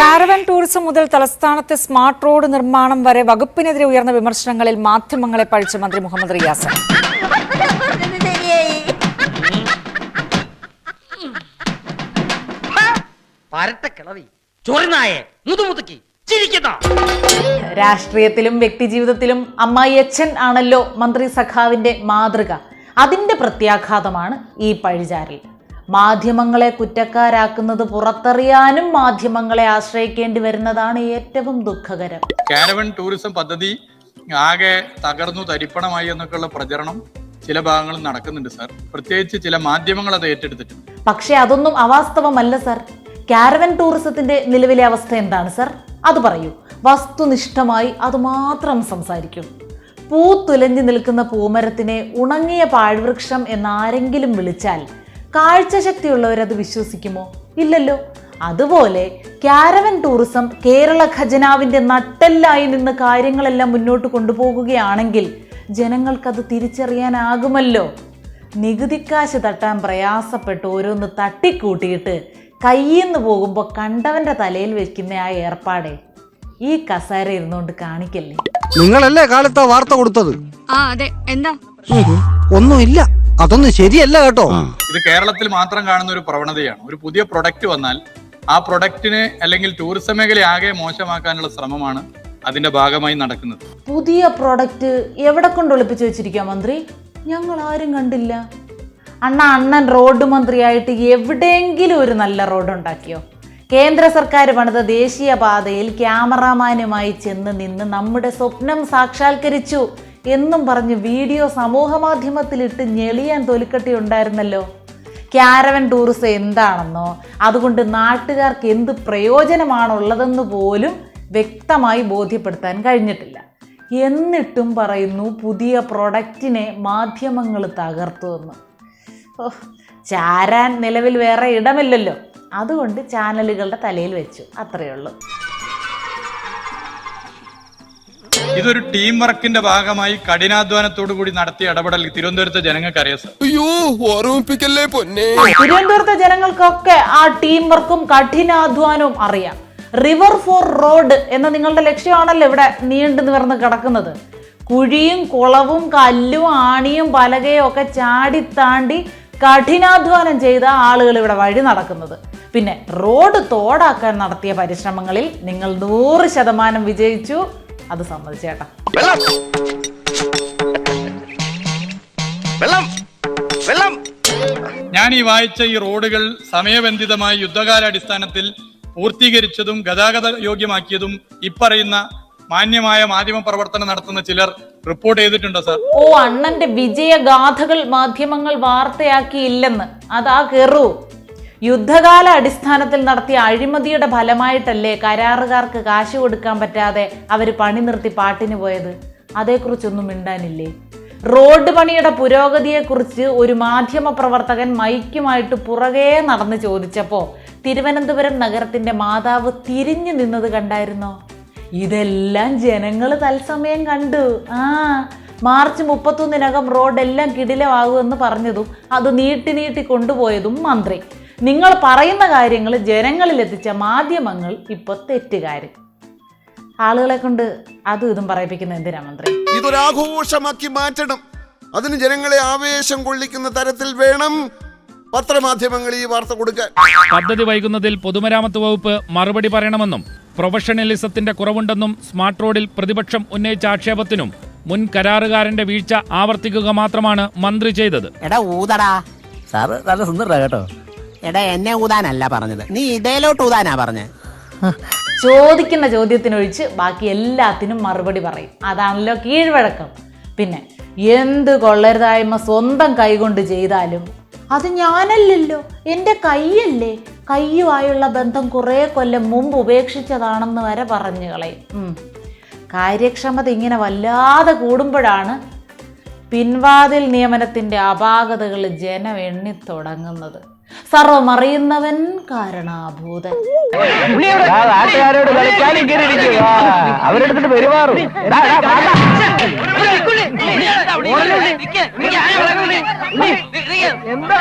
Caravan tourism മുതൽ തലസ്ഥാനത്തെ smart road നിർമ്മാണം വരെ വകുപ്പിനെതിരെ ഉയർന്ന വിമർശനങ്ങളിൽ മാധ്യമങ്ങളെ പഴിച്ച മന്ത്രി മുഹമ്മദ് റിയാസ്. രാഷ്ട്രീയത്തിലും വ്യക്തിജീവിതത്തിലും അമ്മായി അച്ഛൻ ആണല്ലോ മന്ത്രി സഖാവിന്റെ മാതൃക. അതിന്റെ പ്രത്യാഘാതമാണ് ഈ പഴിചാരൽ. മാധ്യമങ്ങളെ കുറ്റക്കാരാക്കുന്നത് പുറത്തറിയാനും മാധ്യമങ്ങളെ ആശ്രയിക്കേണ്ടി വരുന്നതാണ് ഏറ്റവും ദുഃഖകരം. കാരവൻ ടൂറിസം പദ്ധതി ആകെ തകർന്നു തരിപ്പണമായി എന്നൊക്കെയുള്ള പ്രചരണം ചില ഭാഗങ്ങളിൽ നടക്കുന്നുണ്ട് സാർ. പ്രത്യേകിച്ച് ചില മാധ്യമങ്ങൾ അത് ഏറ്റെടുത്തിട്ടുണ്ട്. പക്ഷേ അതൊന്നും അവാസ്തവമല്ല സാർ. കാരവൻ ടൂറിസത്തിന്റെ നിലവിലെ അവസ്ഥ എന്താണ് സാർ? അത് പറയൂ. വസ്തുനിഷ്ഠമായി അതുമാത്രം മാത്രം പൂ പൂത്തുലഞ്ഞു നിൽക്കുന്ന പൂമരത്തിനെ ഉണങ്ങിയ പാഴ്വൃക്ഷം എന്നാരെങ്കിലും വിളിച്ചാൽ കാഴ്ചശക്തിയുള്ളവരത് വിശ്വസിക്കുമോ? ഇല്ലല്ലോ. അതുപോലെ കാരവൻ ടൂറിസം കേരള ഖജനാവിന്റെ നട്ടെല്ലായി നിന്ന് കാര്യങ്ങളെല്ലാം മുന്നോട്ട് കൊണ്ടുപോകുകയാണെങ്കിൽ ജനങ്ങൾക്കത് തിരിച്ചറിയാനാകുമല്ലോ. നികുതിക്കാശ് തട്ടാൻ പ്രയാസപ്പെട്ട് ഓരോന്ന് തട്ടിക്കൂട്ടിയിട്ട് കയ്യെന്ന് പോകുമ്പോൾ കണ്ടവന്റെ തലയിൽ വെക്കുന്ന ആ ഏർപ്പാടെ. ഈ കസേര ഇരുന്നുകൊണ്ട് കാണിക്കല്ലേ? നിങ്ങളല്ലേ കാലത്ത് വാർത്ത കൊടുത്തത്? ആ അതെ. എന്താ? ഒന്നുമില്ല. അതൊന്നും ശരിയല്ല കേട്ടോ. ഇത് കേരളത്തിൽ മാത്രം കാണുന്ന ഒരു പ്രവണതയാണ്. ഒരു പുതിയ പ്രൊഡക്റ്റ് വന്നാൽ ആ പ്രൊഡക്റ്റിന് അല്ലെങ്കിൽ ടൂറിസം മേഖല ആകെ മോശമാക്കാനുള്ള ശ്രമമാണ് അതിന്റെ ഭാഗമായി നടക്കുന്നത്. പുതിയ പ്രൊഡക്റ്റ് എവിടെ കൊണ്ട് ഒളിപ്പിച്ചു വെച്ചിരിക്കുക മന്ത്രി? ഞങ്ങൾ ആരും കണ്ടില്ല. അണ്ണ അണ്ണൻ റോഡ് മന്ത്രിയായിട്ട് എവിടെയെങ്കിലും ഒരു നല്ല റോഡ് ഉണ്ടാക്കിയോ? കേന്ദ്ര സർക്കാർ പണിത ദേശീയ പാതയിൽ ക്യാമറാമാനുമായി ചെന്ന് നിന്ന് നമ്മുടെ സ്വപ്നം സാക്ഷാത്കരിച്ചു. എന്നും പറഞ്ഞ് വീഡിയോ സമൂഹ മാധ്യമത്തിലിട്ട് ഞെളിയാൻ തൊലിക്കട്ടി ഉണ്ടായിരുന്നല്ലോ. ക്യാരവൻ ടൂറിസം എന്താണെന്നോ അതുകൊണ്ട് നാട്ടുകാർക്ക് എന്ത് പ്രയോജനമാണുള്ളതെന്ന് പോലും വ്യക്തമായി ബോധ്യപ്പെടുത്താൻ കഴിഞ്ഞിട്ടില്ല. എന്നിട്ടും പറയുന്നു പുതിയ പ്രൊഡക്റ്റിനെ മാധ്യമങ്ങൾ തകർത്തു എന്ന് ചാരാൻ നിലവിൽ വേറെ ഇടമില്ലല്ലോ. അതുകൊണ്ട് ചാനലുകളുടെ തലയിൽ വെച്ചു. അത്രയേ ഉള്ളൂ. ഇതൊരു ടീം വർക്കിന്റെ ഭാഗമായി കഠിനാധ്വാനത്തോടു കൂടി നടത്തിയ ഇടപെടൽ തിരുവനന്തപുരത്തെ ജനങ്ങൾക്ക് അറിയാം സാർ അയ്യോ ഓർമ്മിപ്പിക്കല്ലേ പൊന്നെ? തിരുവനന്തപുരത്തെ ജനങ്ങൾക്കൊക്കെ ആ ടീം വർക്കും കഠിനാധ്വാനവും അറിയാം. റിവർ ഫോർ റോഡ് എന്ന നിങ്ങളുടെ ലക്ഷ്യമാണല്ലോ ഇവിടെ നീണ്ടു നിവർന്ന് കിടക്കുന്നത്. കുഴിയും കുളവും കല്ലും ആണിയും പലകയും ഒക്കെ ചാടി താണ്ടി കഠിനാധ്വാനം ചെയ്ത ആളുകൾ ഇവിടെ വഴി നടക്കുന്നത്. പിന്നെ റോഡ് തോടാക്കാൻ നടത്തിയ പരിശ്രമങ്ങളിൽ നിങ്ങൾ നൂറ് ശതമാനം വിജയിച്ചു. അത് സമ്മതിച്ചേട്ടാ വെള്ളം. വെള്ളം. വെള്ളം. ഞാൻ ഈ വായിച്ച ഈ റോഡുകൾ സമയബന്ധിതമായി യുദ്ധകാലാടിസ്ഥാനത്തിൽ പൂർത്തീകരിച്ചതും ഗതാഗത യോഗ്യമാക്കിയതും ഇപ്പറയുന്ന മാന്യമായ മാധ്യമ പ്രവർത്തനം നടത്തുന്ന ചിലർ റിപ്പോർട്ട് ചെയ്തിട്ടുണ്ടോ സാർ? ഓ അണ്ണന്റെ വിജയഗാഥകൾ മാധ്യമങ്ങൾ വാർത്തയാക്കിയില്ലെന്ന്. അതാ കെറു. യുദ്ധകാല അടിസ്ഥാനത്തിൽ നടത്തിയ അഴിമതിയുടെ ഫലമായിട്ടല്ലേ കരാറുകാർക്ക് കാശ് കൊടുക്കാൻ പറ്റാതെ അവർ പണി നിർത്തി പാട്ടിന് പോയത്? അതേക്കുറിച്ചൊന്നും മിണ്ടാനില്ലേ? റോഡ് പണിയുടെ പുരോഗതിയെക്കുറിച്ച് ഒരു മാധ്യമ പ്രവർത്തകൻ മൈക്കുമായിട്ട് പുറകെ നടന്ന് ചോദിച്ചപ്പോൾ തിരുവനന്തപുരം നഗരത്തിന്റെ മാതാവ് തിരിഞ്ഞു നിന്നത് കണ്ടായിരുന്നോ? ഇതെല്ലാം ജനങ്ങൾ തത്സമയം കണ്ടു. ആ മാർച്ച് മുപ്പത്തൊന്നിനകം റോഡെല്ലാം കിടിലമാകുമെന്ന് പറഞ്ഞതും അത് നീട്ടി നീട്ടി കൊണ്ടുപോയതും മന്ത്രി. നിങ്ങൾ പറയുന്ന കാര്യങ്ങൾ ജനങ്ങളിൽ എത്തിച്ച മാധ്യമങ്ങൾ ഇപ്പോൾ തെറ്റുകാർ ആളുകളെ കൊണ്ട് അതും ഇതും പറയിപ്പിക്കുന്ന എന്തിനാ മന്ത്രി? ഇതൊരാഘോഷമാക്കി മാറ്റണം. അതിന് ജനങ്ങളെ ആവേശം കൊള്ളിക്കുന്ന തരത്തിൽ വേണം പത്രമാധ്യമങ്ങൾ ഈ വാർത്ത കൊടുക്കാൻ. പദ്ധതി വൈകുന്നതിൽ പൊതുമരാമത്ത് വകുപ്പ് മറുപടി പറയണമെന്നും പ്രൊഫഷണലിസത്തിന്റെ കുറവുണ്ടെന്നും സ്മാർട്ട് റോഡിൽ പ്രതിപക്ഷം ഉന്നയിച്ച ആക്ഷേപത്തിനും മുൻ കരാറുകാരന്റെ വീഴ്ച ആവർത്തിക്കുക മാത്രമാണ് മന്ത്രി ചെയ്തത്. എടാ ഊതടാ. സാറ് നല്ല സുന്ദര കേട്ടോ. എടാ എന്നെ ഊതാനല്ല പറഞ്ഞത്. നീ ഇതേലോട്ട് ഊതാനാ പറഞ്ഞത് ചോദിക്കുന്ന ചോദ്യത്തിനൊഴിച്ച് ബാക്കി എല്ലാത്തിനും മറുപടി പറയും. അതാണല്ലോ കീഴ്വഴക്കം. പിന്നെ എന്ത് കൊള്ളരുതായ്മ സ്വന്തം കൈകൊണ്ട് ചെയ്താലും? അത് ഞാനല്ലല്ലോ എന്റെ കൈയല്ലേ? കയ്യുമായുള്ള ബന്ധം കുറേ കൊല്ലം മുമ്പ് ഉപേക്ഷിച്ചതാണെന്ന് വരെ പറഞ്ഞു കളയും. കാര്യക്ഷമത ഇങ്ങനെ വല്ലാതെ കൂടുമ്പോഴാണ് പിൻവാതിൽ നിയമനത്തിന്റെ അപാകതകൾ ജനം എണ്ണി തുടങ്ങുന്നത്. സർവമറിയുന്നവൻ കാരണാഭൂതൻ അവരെടുത്തിട്ട് പെരുമാറും എന്താ